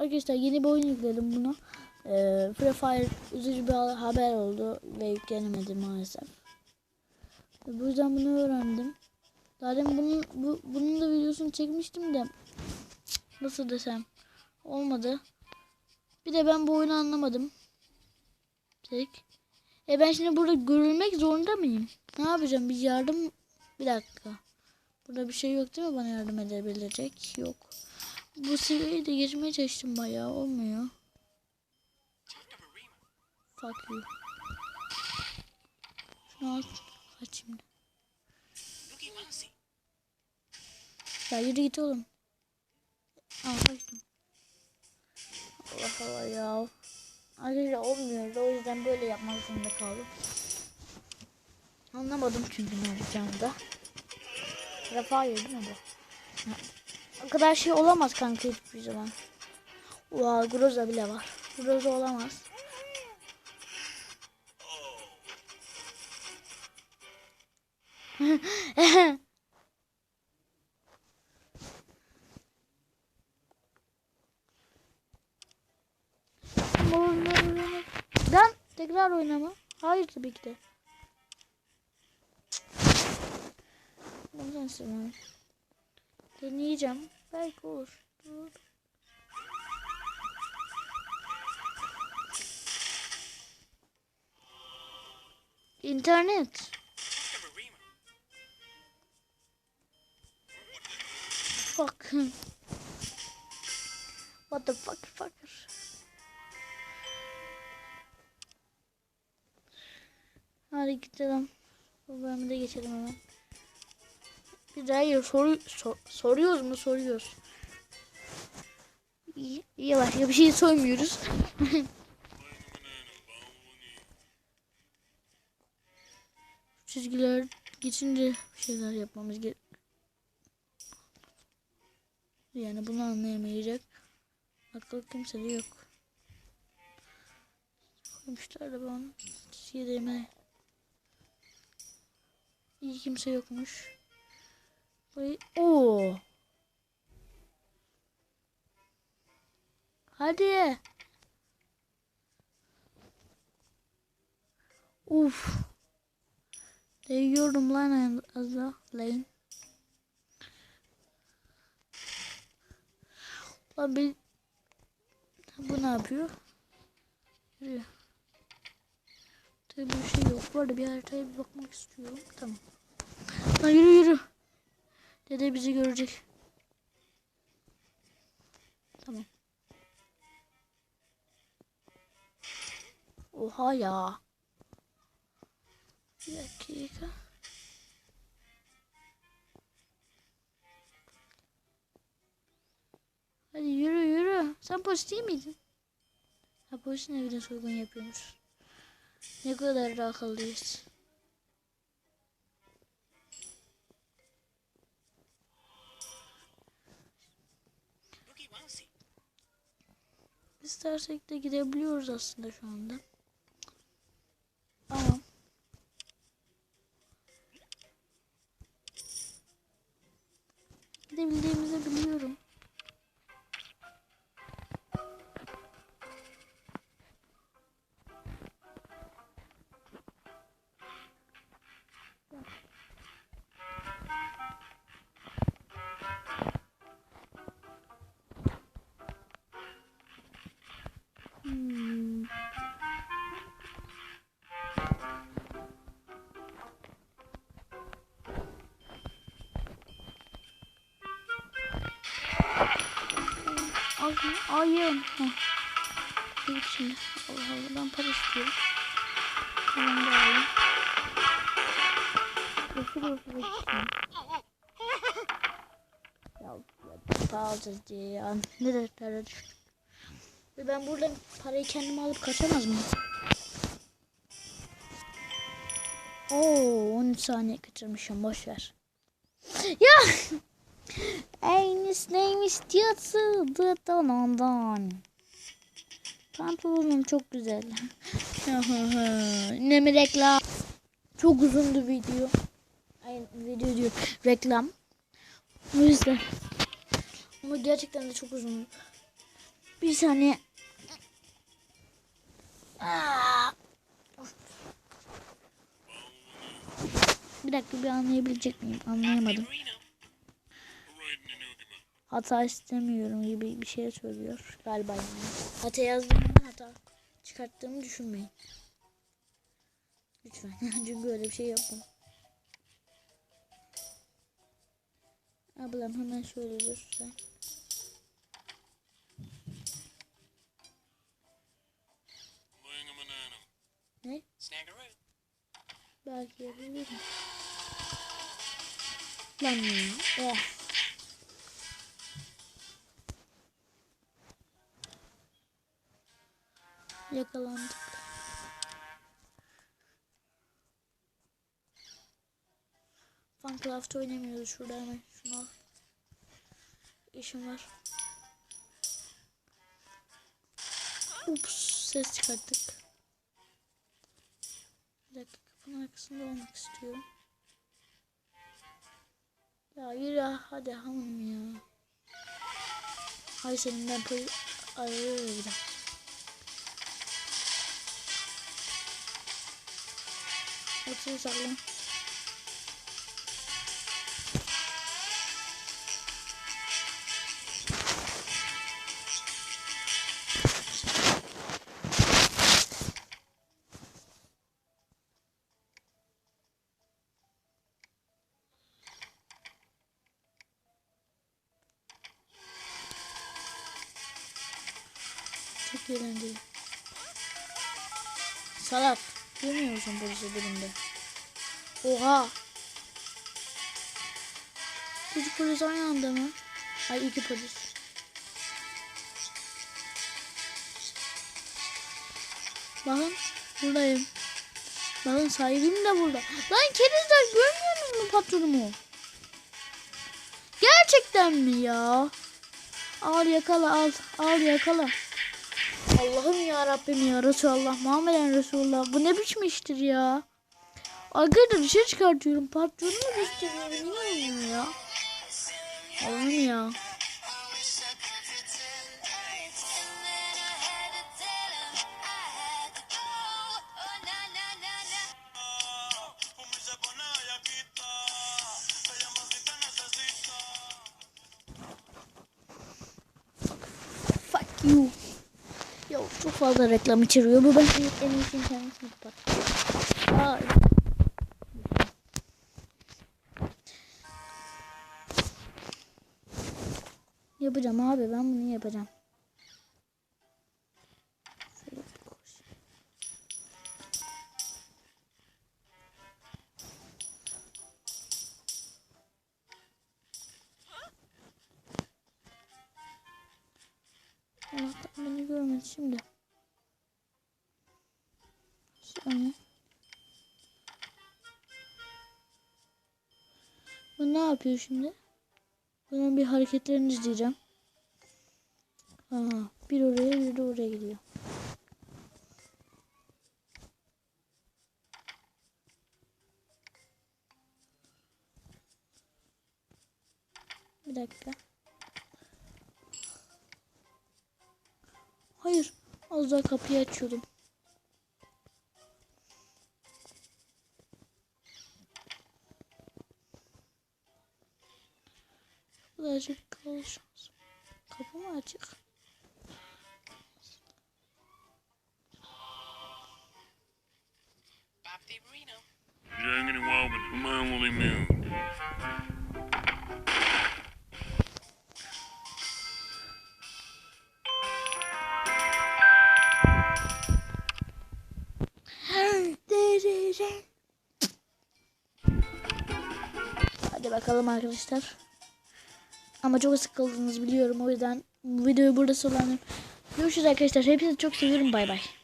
Arkadaşlar yeni bir oyun yükledim bunu. Ee, Free Fire üzücü bir haber oldu ve yüklenemedi maalesef. Bu yüzden bunu öğrendim. Zaten bunun, bu, bunun da videosunu çekmiştim de nasıl desem olmadı. Bir de ben bu oyunu anlamadım. Tek. E ben şimdi burada görülmek zorunda mıyım? Ne yapacağım? Bir yardım... Bir dakika. Burada bir şey yok değil mi bana yardım edebilecek? Yok. Bu seviyeyi de geçmeye çalıştım bayağı. Olmuyor. Fuck you. Şunu al. Kaç şimdi. Ya yürü git oğlum. Aa kaçtım. Allah Allah ya. Arkadaşlar olmuyor. O yüzden böyle yapmak zorunda kaldım. Anlamadım çünkü ne yapacağımı da. Rafa değil mi bu? O kadar şey olamaz kanka hiçbir zaman. Oha Groza bile var. Groza olamaz. Lan tekrar oynama. Hayır tabii ki de. Deneyeceğim. Belki olur. Dur. Fuck. What the fuck fucker. Hadi gidelim. Bu bölümde geçelim hemen. Hayır soru, sor, soruyoruz mu soruyoruz. İyi, iyi başka bir şey sormuyoruz. Çizgiler geçince şeyler yapmamız gerek. Yani bunu anlayamayacak. Akıl kimse de yok. Koymuşlar da ben çizgiye değmeye. İyi kimse yokmuş. Ay, Oo. Hadi. Uf. Değiyorum lan az daha. Lane. Lan bir... Bu ne yapıyor? Yürüyor. Tabii bir şey yok. Bu arada bir haritaya bir bakmak istiyorum. Tamam. Lan yürü yürü. Dede bizi görecek. Tamam. Oha ya. Bir dakika. Hadi yürü yürü. Sen polis değil miydin? Ha polisin evine soygun yapıyormuş. Ne kadar da akıllıyız. İstersek de gidebiliyoruz aslında şu anda. Al şunu. Ayım. Dur şimdi. Allah Allah ben para istiyorum. Tamam da alayım. Nasıl istiyorum. Ya, ya para alacağız diye ya. Ne dertlere düştüm. Ve ben buradan parayı kendime alıp kaçamaz mıyım? Oo 13 saniye kaçırmışım boş ver. Ya! Enes neyim istiyorsun? Dıdan ondan. Pantolonum çok güzel. ne mi reklam? Çok uzundu video. Ay video diyor. Reklam. O yüzden. Ama gerçekten de çok uzun. Bir saniye. Bir dakika bir anlayabilecek miyim? Anlayamadım. Hata istemiyorum gibi bir şey söylüyor galiba yani. Hata yazdığımda hata çıkarttığımı düşünmeyin. Lütfen. Çünkü öyle bir şey yapmam. Ablam hemen şöyle lütfen. Ne? Belki yapabilirim. Lan ya. Oh. Yakalandık. Funcraft oynamıyoruz şurada hemen. Şunu al. İşim var. Ups ses çıkarttık. Bir dakika kapının arkasında olmak istiyorum. Ya yürü hadi hanım ya. Hay senin ben pay... Ay bir dakika. Hepsini saklan. Çok eğlenceli. Salak. Görmüyor musun polisi birinde? Oha. Üç polis aynı anda mı? Ay iki polis. Bakın buradayım. Bakın sahibim de burada. Lan kerizler görmüyor musun patronumu? Gerçekten mi ya? Al yakala al. Al yakala. Allah'ım ya Rabbim ya Resulallah Muhammeden Resulullah. Bu ne biçim iştir ya? Arkadaşlar dışarı çıkartıyorum. Patronumu gösteriyorum. Olmuyor ya? Allah'ım ya. Fuck you. Yo çok fazla reklam içeriyor. Bu ben en iyisi internet kapat. Ay. Yapacağım abi ben bunu yapacağım. Allah'tan beni görmedi şimdi. Saniye. Bu ne yapıyor şimdi? Bunun bir hareketlerini izleyeceğim. Aha, bir oraya bir de oraya gidiyor. Bir dakika. Hayır. Az daha kapıyı açıyordum. Birazcık kalışmaz. Kapı mı açık? Hadi bakalım arkadaşlar. Ama çok sıkıldınız biliyorum o yüzden bu videoyu burada sonlandırıyorum. Görüşürüz arkadaşlar. Hepinizi çok seviyorum. Bay bay.